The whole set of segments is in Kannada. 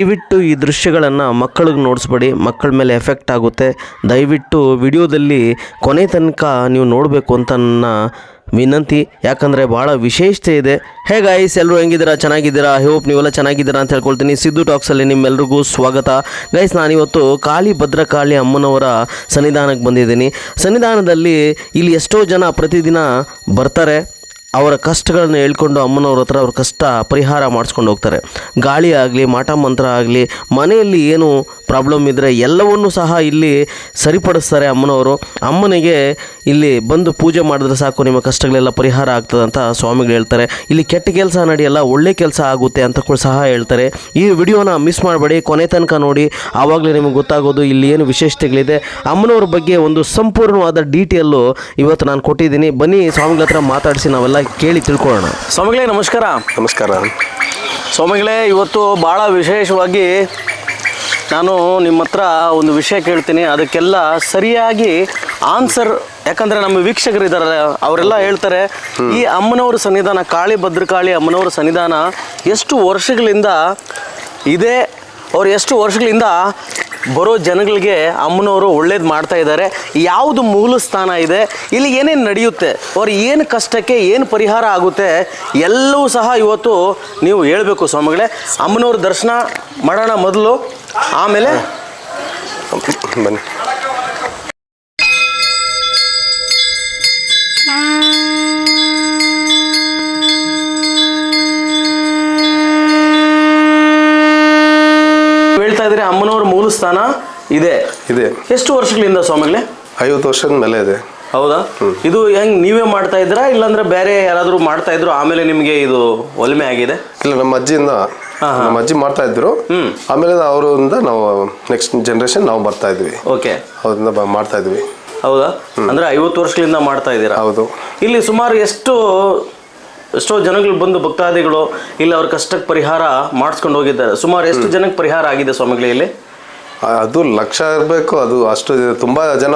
ದಯವಿಟ್ಟು ಈ ದೃಶ್ಯಗಳನ್ನು ಮಕ್ಕಳಿಗೆ ನೋಡಿಸ್ಬೇಡಿ, ಮಕ್ಕಳ ಮೇಲೆ ಎಫೆಕ್ಟ್ ಆಗುತ್ತೆ. ದಯವಿಟ್ಟು ವಿಡಿಯೋದಲ್ಲಿ ಕೊನೆ ತನಕ ನೀವು ನೋಡಬೇಕು ಅಂತ ನನ್ನ ವಿನಂತಿ. ಯಾಕಂದರೆ ಭಾಳ ವಿಶೇಷತೆ ಇದೆ. ಹೇ ಗಾಯ್ಸ್ ಎಲ್ಲರೂ ಹೆಂಗಿದ್ದೀರಾ? ಚೆನ್ನಾಗಿದ್ದೀರಾ? ಐ ಹೋಪ್ ನೀವೆಲ್ಲ ಚೆನ್ನಾಗಿದ್ದೀರಾ ಅಂತ ಹೇಳ್ಕೊಳ್ತೀನಿ. ಸಿದ್ದು ಟಾಕ್ಸಲ್ಲಿ ನಿಮ್ಮೆಲ್ಲರಿಗೂ ಸ್ವಾಗತ. ಗೈಸ್ ನಾನಿವತ್ತು ಕಾಳಿ ಭದ್ರಕಾಳಿ ಅಮ್ಮನವರ ಸನ್ನಿಧಾನಕ್ಕೆ ಬಂದಿದ್ದೀನಿ. ಸನ್ನಿಧಾನದಲ್ಲಿ ಇಲ್ಲಿ ಎಷ್ಟೋ ಜನ ಪ್ರತಿದಿನ ಬರ್ತಾರೆ. ಅವರ ಕಷ್ಟಗಳನ್ನು ಹೇಳ್ಕೊಂಡು ಅಮ್ಮನವ್ರ ಹತ್ರ ಅವ್ರ ಕಷ್ಟ ಪರಿಹಾರ ಮಾಡಿಸ್ಕೊಂಡು ಹೋಗ್ತಾರೆ. ಗಾಳಿ ಆಗಲಿ, ಮಾಟ ಮಂತ್ರ ಆಗಲಿ, ಮನೆಯಲ್ಲಿ ಏನು ಪ್ರಾಬ್ಲಮ್ ಇದ್ದರೆ ಎಲ್ಲವನ್ನೂ ಸಹ ಇಲ್ಲಿ ಸರಿಪಡಿಸ್ತಾರೆ ಅಮ್ಮನವರು. ಅಮ್ಮನಿಗೆ ಇಲ್ಲಿ ಬಂದು ಪೂಜೆ ಮಾಡಿದ್ರೆ ಸಾಕು, ನಿಮ್ಮ ಕಷ್ಟಗಳೆಲ್ಲ ಪರಿಹಾರ ಆಗ್ತದೆ ಅಂತ ಸ್ವಾಮಿಗಳು ಹೇಳ್ತಾರೆ. ಇಲ್ಲಿ ಕೆಟ್ಟ ಕೆಲಸ ನಡೆಯಲ್ಲ, ಒಳ್ಳೆ ಕೆಲಸ ಆಗುತ್ತೆ ಅಂತ ಕೂಡ ಸಹ ಹೇಳ್ತಾರೆ. ಈ ವಿಡಿಯೋನ ಮಿಸ್ ಮಾಡಬೇಡಿ, ಕೊನೆ ತನಕ ನೋಡಿ. ಆವಾಗಲೇ ನಿಮಗೆ ಗೊತ್ತಾಗೋದು ಇಲ್ಲಿ ಏನು ವಿಶೇಷತೆಗಳಿದೆ. ಅಮ್ಮನವ್ರ ಬಗ್ಗೆ ಒಂದು ಸಂಪೂರ್ಣವಾದ ಡೀಟೇಲು ಇವತ್ತು ನಾನು ಕೊಟ್ಟಿದ್ದೀನಿ. ಬನ್ನಿ, ಸ್ವಾಮಿಗಳ ಹತ್ರ ಮಾತಾಡಿಸಿ, ನಾವೆಲ್ಲ ಕೇಳಿ ತಿಳ್ಕೊಳ್ಳೋಣ. ಸ್ವಾಮಿಗಳೇ ನಮಸ್ಕಾರ. ನಮಸ್ಕಾರ. ಸ್ವಾಮಿಗಳೇ ಇವತ್ತು ಭಾಳ ವಿಶೇಷವಾಗಿ ನಾನು ನಿಮ್ಮ ಹತ್ರ ಒಂದು ವಿಷಯ ಕೇಳ್ತೀನಿ. ಅದಕ್ಕೆಲ್ಲ ಸರಿಯಾಗಿ ಆನ್ಸರ್ ಯಾಕಂದರೆ ನಮ್ಮ ವೀಕ್ಷಕರು ಇದ್ದಾರೆ ಅವರೆಲ್ಲ ಹೇಳ್ತಾರೆ ಈ ಅಮ್ಮನವ್ರ ಸನ್ನಿಧಾನ ಕಾಳಿ ಭದ್ರಕಾಳಿ ಅಮ್ಮನವ್ರ ಸನ್ನಿಧಾನ ಎಷ್ಟು ವರ್ಷಗಳಿಂದ ಇದೆ ಅವ್ರು ಎಷ್ಟು ವರ್ಷಗಳಿಂದ ಬರೋ ಜನಗಳಿಗೆ ಅಮ್ಮನವರು ಒಳ್ಳೇದು ಮಾಡ್ತಾ ಇದ್ದಾರೆ. ಯಾವುದು ಮೂಲ ಸ್ಥಾನ ಇದೆ, ಇಲ್ಲಿ ಏನೇನು ನಡೆಯುತ್ತೆ, ಅವ್ರು ಏನು ಕಷ್ಟಕ್ಕೆ ಏನು ಪರಿಹಾರ ಆಗುತ್ತೆ, ಎಲ್ಲವೂ ಸಹ ಇವತ್ತು ನೀವು ಹೇಳಬೇಕು ಸ್ವಾಮಿಗಳೇ. ಅಮ್ಮನವ್ರ ದರ್ಶನ ಮಾಡೋಣ ಮೊದಲು, ಆಮೇಲೆ ಬನ್ನಿ. ಇದೆ. ಇದೆ. ಎಷ್ಟು ವರ್ಷಗಳಿಂದ ಸ್ವಾಮಿಗಳೇ? ಐವತ್ತು ವರ್ಷದ ಮೇಲೆ ಇದೆ. ಹೌದಾ? ಇದು ಹೆಂಗ್ ನೀವೇ ಮಾಡ್ತಾ ಇದ್ರಾ ಇಲ್ಲಾಂದ್ರೆ ಬೇರೆ ಯಾರಾದರೂ ಮಾಡ್ತಾ ಇದ್ರು ಆಮೇಲೆ ನಿಮಗೆ ಇದು ಒಲ್ಮೆ ಆಗಿದೆ? ಇಲ್ಲ ನಮ್ಮ ಅಜ್ಜಿಯಿಂದ ನಮ್ಮ ಅಜ್ಜಿ ಮಾಡ್ತಾ ಇದ್ರು. ಆಮೇಲೆ ಅವರಿಂದ ನಾವು ನೆಕ್ಸ್ಟ್ ಜನರೇಷನ್ ನಾವು ಬರ್ತಾ ಇದ್ವಿ. ಓಕೆ. ಅವರಿಂದ ಬ- ಮಾಡ್ತಾ ಇದ್ವಿ. ಹೌದಾ? ಅಂದ್ರೆ ಐವತ್ತು ವರ್ಷಗಳಿಂದ ಮಾಡ್ತಾ ಇದ್ದೀರಾ? ಹೌದು. ಇಲ್ಲಿ ಸುಮಾರು ಎಷ್ಟು ಎಷ್ಟೋ ಜನಗಳು ಬಂದು ಭಕ್ತಾದಿಗಳು ಇಲ್ಲಿ ಅವ್ರ ಕಷ್ಟಕ್ಕೆ ಪರಿಹಾರ ಮಾಡಿಸ್ಕೊಂಡು ಹೋಗಿದ್ದಾರೆ. ಸುಮಾರು ಎಷ್ಟು ಜನಕ್ಕೆ ಪರಿಹಾರ ಆಗಿದೆ ಸ್ವಾಮಿಗಳೇ ಇಲ್ಲಿ? ಅದು ಲಕ್ಷ ಇರಬೇಕು ಅದು ಅಷ್ಟು ತುಂಬಾ ಜನ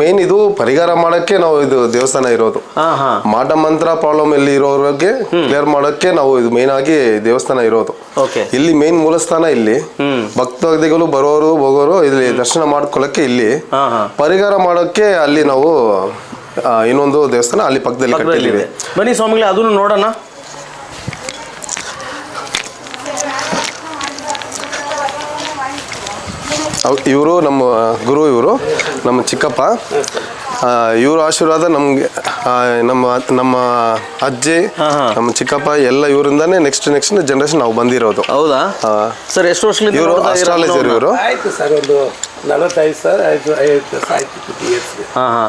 ಮೇನ್ ಇದು ಪರಿಹಾರ ಮಾಡಕ್ಕೆ ನಾವು ಇದು ದೇವಸ್ಥಾನ ಇರೋದು. ಮಾಡ ಮಾಟ ಮಂತ್ರ ಪ್ರಾಬ್ಲಮ್ ಇಲ್ಲಿ ಇರೋರಿಗೆ ಕ್ಲಿಯರ್ ಮಾಡಕ್ಕೆ ನಾವು ಇದು ಮೇನ್ ಆಗಿ ದೇವಸ್ಥಾನ ಇರೋದು. ಓಕೆ ಇಲ್ಲಿ ಮೇನ್ ಮೂಲಸ್ಥಾನ ಇಲ್ಲಿ. ಭಕ್ತಿಗಳು ಭಕ್ತಾದಿಗಳು ಬರೋರು ಹೋಗೋರು ಇಲ್ಲಿ ದರ್ಶನ ಮಾಡ್ಕೊಳ್ಳಕ್ಕೆ ಇಲ್ಲಿ. ಪರಿಹಾರ ಮಾಡೋಕ್ಕೆ ಅಲ್ಲಿ ನಾವು ಇನ್ನೊಂದು ದೇವಸ್ಥಾನ ಅಲ್ಲಿ ಪಕ್ಕದಲ್ಲಿ ಕಟ್ಟಿದ್ದೀವಿ. ಬನ್ನಿ ಸ್ವಾಮಿಗಳೇ ಅದನ್ನು ನೋಡೋಣ. ಇವರು ನಮ್ಮ ಗುರು ಇವರು ನಮ್ಮ ಚಿಕ್ಕಪ್ಪ. ಇವ್ರ ಆಶೀರ್ವಾದ ನಮ್ಗೆ ಆ, ನಮ್ಮ ನಮ್ಮ ಅಜ್ಜಿ ನಮ್ಮ ಚಿಕ್ಕಪ್ಪ ಎಲ್ಲ ಇವರಿಂದಾನೇ ನೆಕ್ಸ್ಟ್ ನೆಕ್ಸ್ಟ್ ಜನರೇಷನ್ ನಾವು ಬಂದಿರೋದು. ಹೌದಾ? ಆ, ಸರ್ ಎಷ್ಟು ವರ್ಷ ಇವರು ನೋಡ್ತಾ ಇದ್ದೀರಾ ಅಸ್ಟ್ರಾಲಜರ್ ಅಮ್ಮನವ್ರನ್ನ? ಇವರು. ಆಯ್ತು ಸರ್ ಒಂದು ನಲವತ್ತೈದು ಸರ್ ಐವತ್ತು ವರ್ಷ ಆಯ್ತು ಹಾ ಹಾ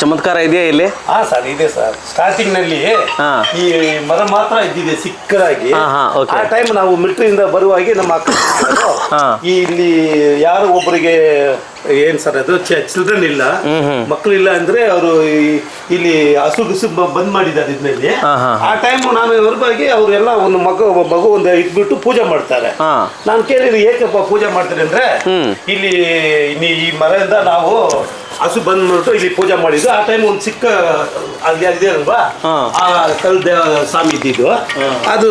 ಚಮತ್ಕಾರ ಇದೆಯಾ ಇಲ್ಲಿ ಹಾಂ ಸರ್ ಇದೆ ಸರ್ ಸ್ಟಾರ್ಟಿಂಗ್ನಲ್ಲಿ ಹಾ. ಈ ಮರ ಮಾತ್ರ ಇದ್ದಿದೆ ಸಿಕ್ಕರಾಗಿ ಹಾ, ಹಾ, okay. ಆ ಟೈಮ್ ನಾವು ಮಿಲಿಟರಿಯಿಂದ ಬರುವಾಗೆ ನಮ್ಮ ಅಕ್ಕ. ಈ ಇಲ್ಲಿ ಯಾರು ಒಬ್ಬರಿಗೆ ಏನ್ ಸರ್ ಅದು ಚಿಲ್ಡ್ರನ್ ಇಲ್ಲ ಮಕ್ಕಳಿಲ್ಲ ಅಂದ್ರೆ ಅವರು ಇಲ್ಲಿ ಹಸು ಗಿಸು ಬಂದ್ ಮಾಡಿದ್ದಾರೆ ಇದ್ರಲ್ಲಿ ಆ ಟೈಮ್ ನಾನು ಹೊರಗಾಗಿ ಅವರೆಲ್ಲ ಒಂದು ಮಗು ಮಗು ಒಂದು ಇಟ್ಬಿಟ್ಟು ಪೂಜೆ ಮಾಡ್ತಾರೆ. ನಾನು ಕೇಳಿದ್ರೆ ಏಕಪ್ಪ ಪೂಜೆ ಮಾಡ್ತಾರೆ ಅಂದ್ರೆ ಇಲ್ಲಿ ಈ ಮರದಿಂದ ನಾವು ಹಸು ಬಂದ್ಬಿಟ್ಟು ಇಲ್ಲಿ ಪೂಜೆ ಮಾಡಿದ್ದು. ಆ ಟೈಮ್ ಒಂದು ಚಿಕ್ಕ ಅಲ್ಲಿ ಅಲ್ವಾ? ಆ ಕಲ್ ದೇವ ಸ್ವಾಮಿ ಇದ್ದಿದ್ದು ಅದು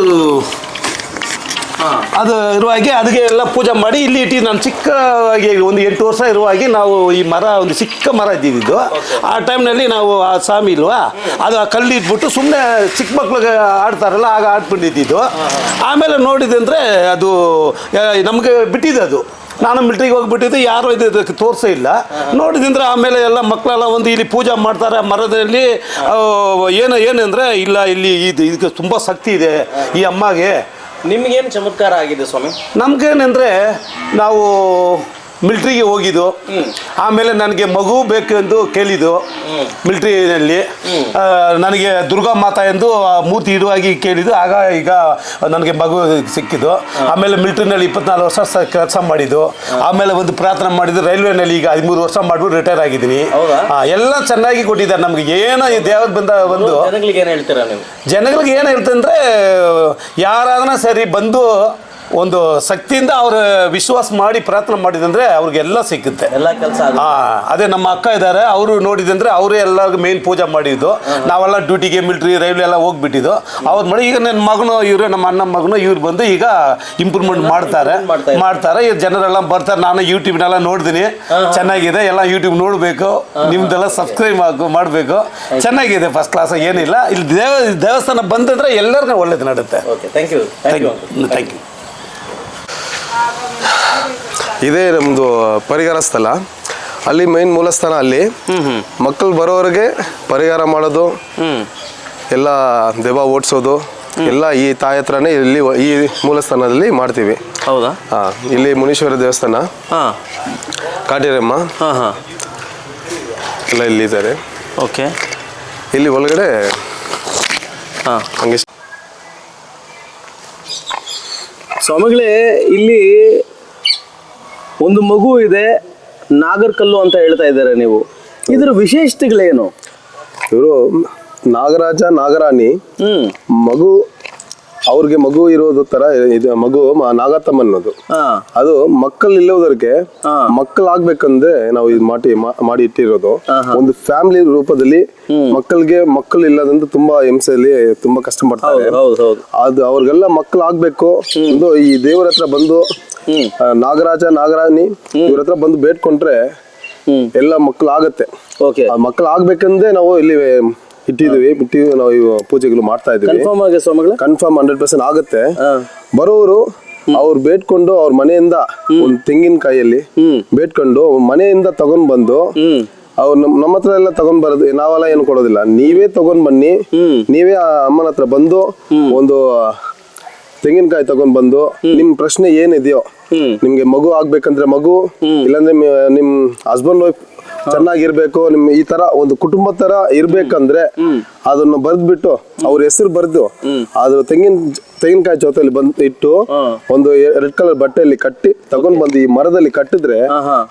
ಅದು ಇರುವಾಗೆ ಅದಕ್ಕೆ ಎಲ್ಲ ಪೂಜೆ ಮಾಡಿ ಇಲ್ಲಿ ಇಟ್ಟು ನಾನು ಚಿಕ್ಕವಾಗಿ ಒಂದು ಎಂಟು ವರ್ಷ ಇರುವಾಗಿ ನಾವು ಈ ಮರ, ಒಂದು ಚಿಕ್ಕ ಮರ ಇದ್ದಿದ್ದು. ಆ ಟೈಮ್ನಲ್ಲಿ ನಾವು ಆ ಸ್ವಾಮಿ ಇಲ್ವಾ, ಅದು ಆ ಕಲ್ಲು ಇಟ್ಬಿಟ್ಟು ಸುಮ್ಮನೆ ಚಿಕ್ಕ ಮಕ್ಳಿಗೆ ಆಡ್ತಾರಲ್ಲ, ಆಗ ಆಡ್ಬಿಟ್ಟಿದ್ದು ಆಮೇಲೆ ನೋಡಿದಂದರೆ ಅದು ನಮಗೆ ಬಿಟ್ಟಿದೆ ಅದು. ನಾನು ಮಿಲ್ಟ್ರಿಗೆ ಹೋಗ್ಬಿಟ್ಟಿದ್ದೆ, ಯಾರು ಇದು ಇದಕ್ಕೆ ತೋರಿಸೇ ಇಲ್ಲ. ನೋಡಿದಂದ್ರೆ ಆಮೇಲೆ ಎಲ್ಲ ಮಕ್ಕಳೆಲ್ಲ ಒಂದು ಇಲ್ಲಿ ಪೂಜೆ ಮಾಡ್ತಾರೆ ಮರದಲ್ಲಿ ಏನು ಏನಂದರೆ ಇಲ್ಲ, ಇಲ್ಲಿ ಇದು, ಇದಕ್ಕೆ ತುಂಬ ಶಕ್ತಿ ಇದೆ ಈ ಅಮ್ಮಗೆ. ನಿಮ್ಗೇನು ಚಮತ್ಕಾರ ಆಗಿದೆ ಸ್ವಾಮಿ? ನಮ್ಗೇನೆಂದ್ರೆ ನಾವು ಮಿಲ್ಟ್ರಿಗೆ ಹೋಗಿದ್ದು. ಆಮೇಲೆ ನನಗೆ ಮಗು ಬೇಕು ಎಂದು ಕೇಳಿದ್ದು ಮಿಲ್ಟ್ರಿನಲ್ಲಿ. ನನಗೆ ದುರ್ಗಾ ಮಾತಾ ಎಂದು ಮೂರ್ತಿ ಇಡುವಾಗಿ ಕೇಳಿದ್ದು. ಆಗ ಈಗ ನನಗೆ ಮಗು ಸಿಕ್ಕಿದ್ದು. ಆಮೇಲೆ ಮಿಲ್ಟ್ರಿನಲ್ಲಿ ಇಪ್ಪತ್ನಾಲ್ಕು ವರ್ಷ ಕೆಲಸ ಮಾಡಿದ್ದು. ಆಮೇಲೆ ಒಂದು ಪ್ರಾರ್ಥನೆ ಮಾಡಿದ್ದು. ರೈಲ್ವೆನಲ್ಲಿ ಈಗ ಹದಿಮೂರು ವರ್ಷ ಮಾಡ್ಬಿಟ್ಟು ರಿಟೈರ್ ಆಗಿದ್ದೀನಿ? ಎಲ್ಲ ಚೆನ್ನಾಗಿ ಕೊಟ್ಟಿದ್ದಾರೆ. ನಮಗೆ ಏನೋ ಈ ದೇವ್ರ ಬಂದ ಒಂದು ಜನಗಳಿಗೆ ಏನು ಹೇಳ್ತೀರಾ ನೀವು? ಜನಗಳಿಗೆ ಏನು ಹೇಳ್ತಂದ್ರೆ ಯಾರಾದ್ರೂ ಸರಿ ಬಂದು ಒಂದು ಶಕ್ತಿಯಿಂದ ಅವರು ವಿಶ್ವಾಸ ಮಾಡಿ ಪ್ರಾರ್ಥನೆ ಮಾಡಿದಂದ್ರೆ ಅವ್ರಿಗೆಲ್ಲ ಸಿಕ್ಕುತ್ತೆ. ಎಲ್ಲ ಕೆಲಸ ಹಾ ಅದೇ ನಮ್ಮ ಅಕ್ಕ ಇದ್ದಾರೆ ಅವರು ನೋಡಿದಂದ್ರೆ ಅವರೇ ಎಲ್ಲರಿಗೂ ಮೇನ್ ಪೂಜೆ ಮಾಡಿದ್ದು. ನಾವೆಲ್ಲ ಡ್ಯೂಟಿಗೆ ಮಿಲ್ಟ್ರಿ ರೈಲ್ವೆ ಎಲ್ಲ ಹೋಗ್ಬಿಟ್ಟಿದ್ದು. ಅವ್ರ ಮಾಡಿ ಈಗ ನನ್ನ ಮಗನು ಇವರು ನಮ್ಮ ಅಣ್ಣ ಮಗನು ಇವ್ರು ಬಂದು ಈಗ ಇಂಪ್ರೂವ್ಮೆಂಟ್ ಮಾಡ್ತಾರೆ. ಮಾಡ್ತಾರೆ ಈ ಜನರೆಲ್ಲ ಬರ್ತಾರೆ. ನಾನು ಯೂಟ್ಯೂಬ್ನೆಲ್ಲ ನೋಡಿದೀನಿ. ಚೆನ್ನಾಗಿದೆ ಎಲ್ಲ ಯೂಟ್ಯೂಬ್ ನೋಡಬೇಕು. ನಿಮ್ದೆಲ್ಲ ಸಬ್ಸ್ಕ್ರೈಬ್ ಮಾಡಬೇಕು. ಚೆನ್ನಾಗಿದೆ ಫಸ್ಟ್ ಕ್ಲಾಸ್ ಏನಿಲ್ಲ. ಇಲ್ಲಿ ದೇವ ದೇವಸ್ಥಾನ ಬಂದಂದ್ರೆ ಎಲ್ಲರಿಗೂ ಒಳ್ಳೇದು ನಡುತ್ತೆ. Okay thank you thank you thank you ಇದೇ ನಮ್ಮದು ಪರಿಹಾರ ಸ್ಥಳ. ಅಲ್ಲಿ ಮೈನ್ ಮೂಲಸ್ಥಾನ ಅಲ್ಲಿ. ಮಕ್ಕಳು ಬರೋರಿಗೆ ಪರಿಹಾರ ಮಾಡೋದು ಎಲ್ಲ ದೆವ್ವ ಓಡಿಸೋದು ಎಲ್ಲ ಈ ತಾಯಿ ಹತ್ರನೇ ಇಲ್ಲಿ ಈ ಮೂಲಸ್ಥಾನದಲ್ಲಿ ಮಾಡ್ತೀವಿ. ಹೌದಾ? ಇಲ್ಲಿ ಮುನೀಶ್ವರ ದೇವಸ್ಥಾನ ಹಾಂ. ಕಾಟೇರಮ್ಮ ಹಾಂ ಹಾಂ. ಎಲ್ಲ ಇಲ್ಲಿದ್ದಾರೆ ಓಕೆ. ಇಲ್ಲಿ ಒಳಗಡೆ ಹಾಂ. ಹಂಗೆ ಸ್ವಾಮಿಗಳೇ ಇಲ್ಲಿ ಒಂದು ಮಗು ಇದೆ ನಾಗರಕಲ್ಲು ಅಂತ ಹೇಳ್ತಾ ಇದ್ದಾರೆ ನೀವು. ಇದರ ವಿಶೇಷತೆಗಳೇನು? ಇವರು ನಾಗರಾಜ ನಾಗರಾಣಿ ಮಗು ಅವ್ರಿಗೆ ಮಗು ಇರೋದು ತರ ಇದು ಮಗು ಮ- ನಾಗತ್ತಮ್ಮ ಅನ್ನೋದು. ಹಾ. ಅದು ಮಕ್ಕಳು ಇಲ್ಲೋದಕ್ಕೆ ಹಾ. ಮಕ್ಕಳು ಆಗ್ಬೇಕಂದ್ರೆ ನಾವು ಇದು ಮಾಡಿ ಮಾ- ಮಾಡಿ ಇಟ್ಟಿರೋದು. ಒಂದು ಫ್ಯಾಮಿಲಿ ರೂಪದಲ್ಲಿ ಮಕ್ಕಳಿಗೆ ಮಕ್ಕಳು ಇಲ್ಲದಂತ ತುಂಬಾ ಹಿಂಸೆಯಲ್ಲಿ ತುಂಬಾ ಕಷ್ಟ ಪಡ್ತಾರೆ ಹೌದು ಹೌದು. ಅದು ಅವ್ರಿಗೆಲ್ಲ ಮಕ್ಕಳು ಆಗ್ಬೇಕು. ಒಂದು ಈ ದೇವರ ಹತ್ರ ಬಂದು ಆ, ನಾಗರಾಜ ನಾಗರಾಣಿ ಇವ್ರ ಹತ್ರ ಬಂದು ಬೇಡ್ಕೊಂಡ್ರೆ ಹ್ಮ್. ಎಲ್ಲ ಮಕ್ಕಳು ಆಗತ್ತೆ. ಓಕೆ. ಆ ಮಕ್ಕಳು ಆಗ್ಬೇಕಂದ್ರೆ ನಾವು ಇಲ್ಲಿ ಇಟ್ಟಿದೀವಿ ಬಿಟ್ಟಿದ್ದೀವಿ ನಾವು ಇವು ಪೂಜೆಗಳು ಮಾಡ್ತಾ ಇದ್ದೀವಿ. ಕನ್ಫರ್ಮ್ ಆಗಿ ಸ್ವಾಮಿಗಳೇ? ಕನ್ಫರ್ಮ್ ಹಂಡ್ರೆಡ್ ಪರ್ಸೆಂಟ್ ಆಗುತ್ತೆ. ಬರೋರು ಅವ್ರು ಬೇಡ್ಕೊಂಡು ಅವ್ರ ಮನೆಯಿಂದ ಒಂದು ತೆಂಗಿನಕಾಯಲ್ಲಿ. ಬೇಡ್ಕೊಂಡು ಅವ್ರ ಮನೆಯಿಂದ ತಗೊಂಡ್ ಬಂದು ಅವ್ರು ನಮ್ ನಮ್ಮ ಹತ್ರ ಎಲ್ಲ ತಗೊಂಡ್ ಬರೋದು ನಾವೆಲ್ಲ ಏನು ಕೊಡೋದಿಲ್ಲ. ನೀವೇ ತಗೊಂಡ್ ಬನ್ನಿ ನೀವೇ ಆ ಅಮ್ಮನ ಹತ್ರ ಬಂದು ಒಂದು ತೆಂಗಿನಕಾಯಿ ತಗೊಂಡ್ ಬಂದು ನಿಮ್ ಪ್ರಶ್ನೆ ಏನಿದೆಯೋ. ನಿಮ್ಗೆ ಮಗು ಆಗ್ಬೇಕಂದ್ರೆ ಮಗು ಇಲ್ಲಾಂದ್ರೆ ಮಿ- ನಿಮ್ ಹಸ್ಬೆಂಡ್ ವೈಫ್ ಚೆನ್ನಾಗಿರ್ಬೇಕು ನಿಮ್ ಈ ತರ ಒಂದು ಕುಟುಂಬ ತರ ಇರ್ಬೇಕಂದ್ರೆ ಅದನ್ನ ಬರ್ದ್ಬಿಟ್ಟು ಅವ್ರ ಹೆಸರು ಬರ್ದು ಅದು ತೆಂಗಿನ ತೆಂಗಿನಕಾಯಿ ಜೊತೆಲಿ ಬಂದ್ ಇಟ್ಟು ಒಂದು ರೆಡ್ ಕಲರ್ ಬಟ್ಟೆಯಲ್ಲಿ ಕಟ್ಟಿ ತಗೊಂಡ್ ಬಂದು ಈ ಮರದಲ್ಲಿ ಕಟ್ಟಿದ್ರೆ.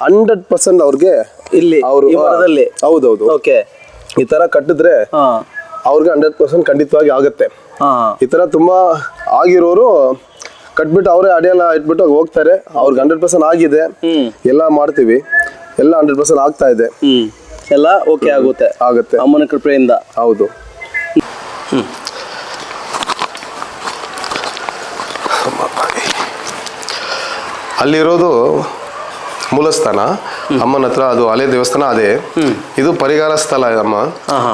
ಹಂಡ್ರೆಡ್ ಪರ್ಸೆಂಟ್ ಅವ್ರಿಗೆ ಇಲ್ಲಿ ಅವರು ಈ ಮರದಲ್ಲಿ? ಹೌದೌದು. ಓಕೆ. ಈ ತರ ಕಟ್ಟಿದ್ರೆ ಅವ್ರಿಗೆ ಹಂಡ್ರೆಡ್ ಪರ್ಸೆಂಟ್ ಖಂಡಿತವಾಗಿ ಆಗುತ್ತೆ. ಈ ತರ ತುಂಬಾ ಆಗಿರೋರು ಕಟ್ಬಿಟ್ಟು ಅವರೇ ಅಡಿಯೆಲ್ಲ ಇಟ್ಬಿಟ್ಟು ಹೋಗ್ತಾರೆ. ಅವ್ರಿಗೆ ಹಂಡ್ರೆಡ್ ಪರ್ಸೆಂಟ್ ಆಗಿದೆ. ಎಲ್ಲ ಮಾಡ್ತೀವಿ. ಎಲ್ಲ ಹಂಡ್ರೆಡ್ ಪರ್ಸೆಂಟ್ ಆಗ್ತಾ ಇದೆ. ಹ್ಮ್. ಎಲ್ಲ ಓಕೆ ಆಗುತ್ತೆ. ಆಗುತ್ತೆ. ಅಮ್ಮನ ಕೃಪೆಯಿಂದ. ಹೌದು. ಅಲ್ಲಿರೋದು ಮೂಲಸ್ಥಾನ. ಅಮ್ಮನ ಹತ್ರ ಅದು ಹಳೆ ದೇವಸ್ಥಾನ ಅದೇ. ಇದು ಪರಿಹಾರ ಸ್ಥಳ ಅಮ್ಮ.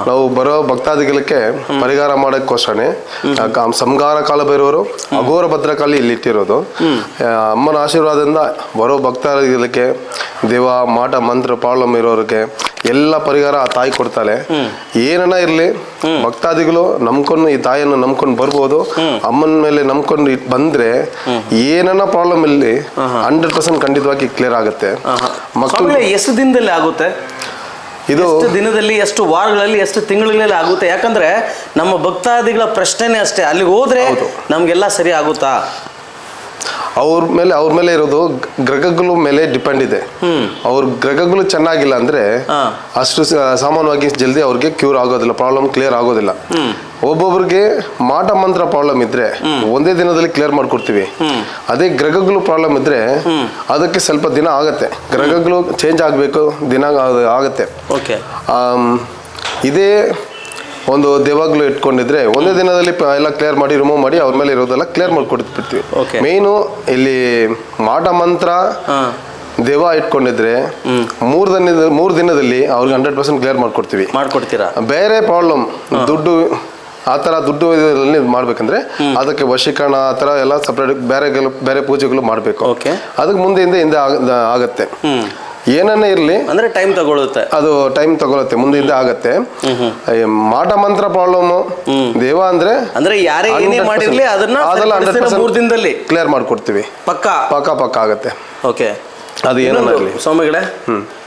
ನಾವು ಬರೋ ಭಕ್ತಾದಿಗಳಿಗೆ ಪರಿಹಾರ ಮಾಡೋಕ್ಕೋಸ್ಕರನೇ ಸಂಗಾರ ಕಾಲ ಬರೋರು ಅಘೋರ ಭದ್ರಕಾಲಿ ಇಲ್ಲಿ ಇಟ್ಟಿರೋದು. ಅಮ್ಮನ ಆಶೀರ್ವಾದದಿಂದ ಬರೋ ಭಕ್ತಾದಿಗಳಿಗೆ ದೇವ ಮಾಟ ಮಂತ್ರ ಪ್ರಾಬ್ಲಮ್ ಇರೋರಿಗೆ ಎಲ್ಲ ಪರಿಹಾರ ಆ ತಾಯಿ ಕೊಡ್ತಾಳೆ. ಏನನ್ನ ಇರ್ಲಿ ಭಕ್ತಾದಿಗಳು ನಂಬ್ಕೊಂಡು ಈ ತಾಯಿಯನ್ನು ನಂಬ್ಕೊಂಡು ಬರ್ಬೋದು. ಅಮ್ಮನ ಮೇಲೆ ನಂಬ್ಕೊಂಡು ಬಂದ್ರೆ ಏನನ್ನ ಪ್ರಾಬ್ಲಮ್ ಇಲ್ಲಿ ಹಂಡ್ರೆಡ್ ಪರ್ಸೆಂಟ್ ಖಂಡಿತವಾಗಿ ಕ್ಲಿಯರ್ ಆಗುತ್ತೆ. ಮಕ್ಕಳು ಎಷ್ಟು ದಿನದಲ್ಲಿ ಆಗುತ್ತೆ? ಇದು ದಿನದಲ್ಲಿ ಎಷ್ಟು ವಾರಗಳಲ್ಲಿ ಎಷ್ಟು ತಿಂಗಳಲ್ಲಿ ಆಗುತ್ತೆ? ಯಾಕಂದ್ರೆ ನಮ್ಮ ಭಕ್ತಾದಿಗಳ ಪ್ರಶ್ನೆನೇ ಅಷ್ಟೇ. ಅಲ್ಲಿಗೆ ಹೋದ್ರೆ ನಮ್ಗೆಲ್ಲ ಸರಿ ಆಗುತ್ತಾ? ಅವ್ರ ಮೇಲೆ ಅವ್ರ ಮೇಲೆ ಇರೋದು ಗ್ರಹಗಳು ಮೇಲೆ ಡಿಪೆಂಡ್ ಇದೆ. ಅವ್ರ ಗ್ರಹಗಳು ಚೆನ್ನಾಗಿಲ್ಲ ಅಂದ್ರೆ. ಅಷ್ಟು ಸಾಮಾನ್ಯವಾಗಿ ಜಲ್ದಿ ಅವ್ರಿಗೆ ಕ್ಯೂರ್ ಆಗೋದಿಲ್ಲ ಪ್ರಾಬ್ಲಮ್ ಕ್ಲಿಯರ್ ಆಗೋದಿಲ್ಲ. ಒಬ್ಬೊಬ್ರಿಗೆ ಮಾಟ ಮಂತ್ರ ಪ್ರಾಬ್ಲಮ್ ಇದ್ರೆ ಒಂದೇ ದಿನದಲ್ಲಿ ಕ್ಲಿಯರ್ ಮಾಡ್ಕೊಡ್ತೀವಿ. ಅದೇ ಗ್ರಹಗಳು ಪ್ರಾಬ್ಲಮ್ ಇದ್ರೆ ಅದಕ್ಕೆ ಸ್ವಲ್ಪ ದಿನ ಆಗತ್ತೆ. ಗ್ರಹಗಳು ಚೇಂಜ್ ಆಗಬೇಕು ದಿನ ಆಗುತ್ತೆ. ಇದೇ ಒಂದು ದೆವ್ವಗಳು ಇಟ್ಕೊಂಡಿದ್ರೆ ಒಂದೇ ದಿನದಲ್ಲಿ ಪ- ಎಲ್ಲ ಕ್ಲಿಯರ್ ಮಾಡಿ ರಿಮೂವ್ ಮಾಡಿ ಅವ್ರ ಮೇಲೆ ಇರೋದೆಲ್ಲ ಕ್ಲಿಯರ್ ಮಾಡಿ ಕೊಡ್ಬಿಡ್ತೀವಿ Okay. ಮೇಯ್ನು ಇಲ್ಲಿ ಮಾಟ ಮಂತ್ರ ಹಾ. ದೆವ್ವ ಇಟ್ಕೊಂಡಿದ್ರೆ ಮೂರ್ ದಿನದ ಮೂರ್ ದಿನದಲ್ಲಿ ಅವ್ರಿಗೆ ಹಂಡ್ರೆಡ್ ಪರ್ಸೆಂಟ್ ಕ್ಲಿಯರ್ ಮಾಡ್ಕೊಡ್ತೀವಿ. ಮಾಡ್ಕೊಡ್ತೀರಾ? ಬೇರೆ ಪ್ರಾಬ್ಲಮ್ ದುಡ್ಡು ಆ ಥರ ದುಡ್ಡು ಇದರಲ್ಲಿ ಮಾಡ್ಬೇಕಂದ್ರೆ ಅದಕ್ಕೆ ವಶೀಕರಣ ಆ ಥರ ಎಲ್ಲ ಸಪ್ರೇಟ್ ಬೇರೆ ಬೇರೆ ಪೂಜೆಗಳು ಮಾಡಬೇಕು. ಓಕೆ ಅದಕ್ಕೆ ಮುಂದೆ ಹಿಂದೆ ಆಗ- ಆಗತ್ತೆ. ಏನನ್ನೇ ಇರಲಿ ಅಂದ್ರೆ ಟೈಮ್ ತಗೊಳುತ್ತೆ. ಅದು ಟೈಮ್ ತಗೊಳುತ್ತೆ ಮುಂದಿಂದ ಆಗತ್ತೆ. ಮಾಟ ಮಂತ್ರ ಪ್ರಾಬ್ಲಮ್ ದೇವ ಅಂದ್ರೆ ಅಂದ್ರೆ ಯಾರೇ ಏನೇ ಮಾಡಿರಲಿ ಅದನ್ನ ಮೂರ್ ದಿನದಲ್ಲಿ ಕ್ಲಿಯರ್ ಮಾಡ್ಕೊಡ್ತೀವಿ. ಪಕ್ಕ. ಪಕ್ಕ ಪಕ್ಕ ಆಗುತ್ತೆ. ಓಕೆ ಅದು ಏನನ್ನ ಇರಲಿ. ಸ್ವಾಮಿಗಳೇ. ಈ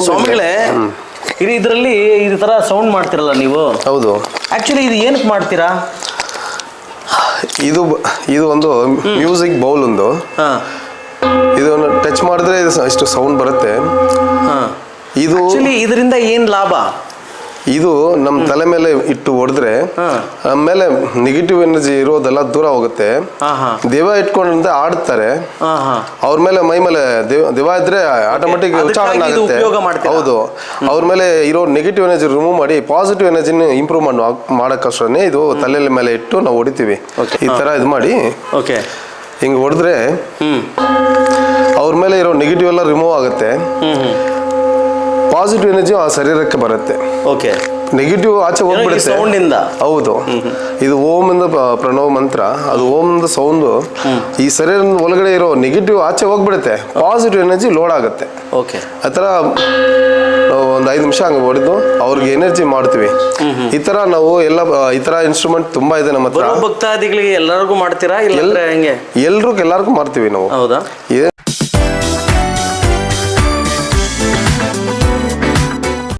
ಸ್ವಾಮಿಗಳೇ ಇದು ಇದರಲ್ಲಿ ಈ ತರ ಸೌಂಡ್ ಮಾಡ್ತಿರಲ್ಲ ನೀವು? ಹೌದು. ಆಕ್ಚುಲಿ ಇದು ಏನಕ್ಕೆ ಮಾಡ್ತೀರಾ? ಇದು ಇದು ಒಂದು ಮ್ಯೂಸಿಕ್ ಬೌಲ್ ಒಂದು. ಹಾಂ. ಇದನ್ನು ಟಚ್ ಮಾಡಿದ್ರೆ ಇದು ಇಷ್ಟು ಸೌಂಡ್ ಬರುತ್ತೆ. ಹಾಂ. ಇದು ಇದರಿಂದ ಏನು ಲಾಭ? ಇದು ನಮ್ಮ ತಲೆ ಮೇಲೆ ಇಟ್ಟು ಹೊಡೆದ್ರೆ. ಆಮೇಲೆ ನೆಗೆಟಿವ್ ಎನರ್ಜಿ ಇರೋದೆಲ್ಲ ದೂರ ಹೋಗುತ್ತೆ. ದೇವ ಇಟ್ಕೊಂಡ್ರೆ ಆಡ್ತಾರೆ. ಅವ್ರ ಮೇಲೆ ಮೈ ಮೇಲೆ ದಿವ- ಇದ್ರೆ ಆಟೋಮೆಟಿಕ್ ಆಗುತ್ತೆ? ಹೌದು. ಅವ್ರ ಮೇಲೆ ಇರೋ ನೆಗೆಟಿವ್ ಎನರ್ಜಿ ರಿಮೂವ್ ಮಾಡಿ ಪಾಸಿಟಿವ್ ಎನರ್ಜಿನ ಇಂಪ್ರೂವ್ ಮಾಡಿ ಮಾಡೋಕ್ಕಷ್ಟೇ ಇದು ತಲೆ ಮೇಲೆ ಇಟ್ಟು ನಾವು ಹೊಡಿತೀವಿ. ಈ ತರ ಇದು ಮಾಡಿ. ಓಕೆ ಹಿಂಗೆ ಹೊಡೆದ್ರೆ ಅವ್ರ ಮೇಲೆ ಇರೋ ನೆಗೆಟಿವ್ ಎಲ್ಲ ರಿಮೂವ್ ಆಗುತ್ತೆ. ಪಾಸಿಟಿವ್ ಎನರ್ಜಿ ಆ ಶರೀರಕ್ಕೆ ಬರುತ್ತೆ. ಓಕೆ ನೆಗೆಟಿವ್ ಆಚೆ ಹೋಗ್ಬಿಡುತ್ತೆ. ಸೌಂಡಿಂದ ಹೌದು. ಇದು ಓಂ ಇಂದ ಪ್ರಣವ ಮಂತ್ರ. ಅದು ಓಂ ಇಂದ ಸೌಂಡ್ ಈ ಶರೀರದ ಒಳಗಡೆ ಇರೋ ನೆಗೆಟಿವ್ ಆಚೆ ಹೋಗ್ಬಿಡುತ್ತೆ. ಪಾಸಿಟಿವ್ ಎನರ್ಜಿ ಲೋಡ್ ಆಗುತ್ತೆ. ಓಕೆ ಆ ಥರ ನಾವು ಒಂದು ಐದು ನಿಮಿಷ ಹಂಗೆ ಹೊಡೆದು ಅವ್ರಿಗೆ ಎನರ್ಜಿ ಮಾಡ್ತೀವಿ. ಈ ತರ ನಾವು ಎಲ್ಲ ಈ ಥರ ಇನ್ಸ್ಟ್ರೂಮೆಂಟ್ ತುಂಬಾ ಇದೆ ನಮ್ಮ ಹತ್ರ. ಭಕ್ತಾದಿಗಳಿಗೆ ಎಲ್ಲರಿಗೂ ಮಾಡ್ತೀರಾ? ಇಲ್ಲ ಹೆಂಗೆ? ಎಲ್ರಿಗೂ ಎಲ್ಲರಿಗೂ ಮಾಡ್ತೀವಿ ನಾವು. ಹೌದಾ?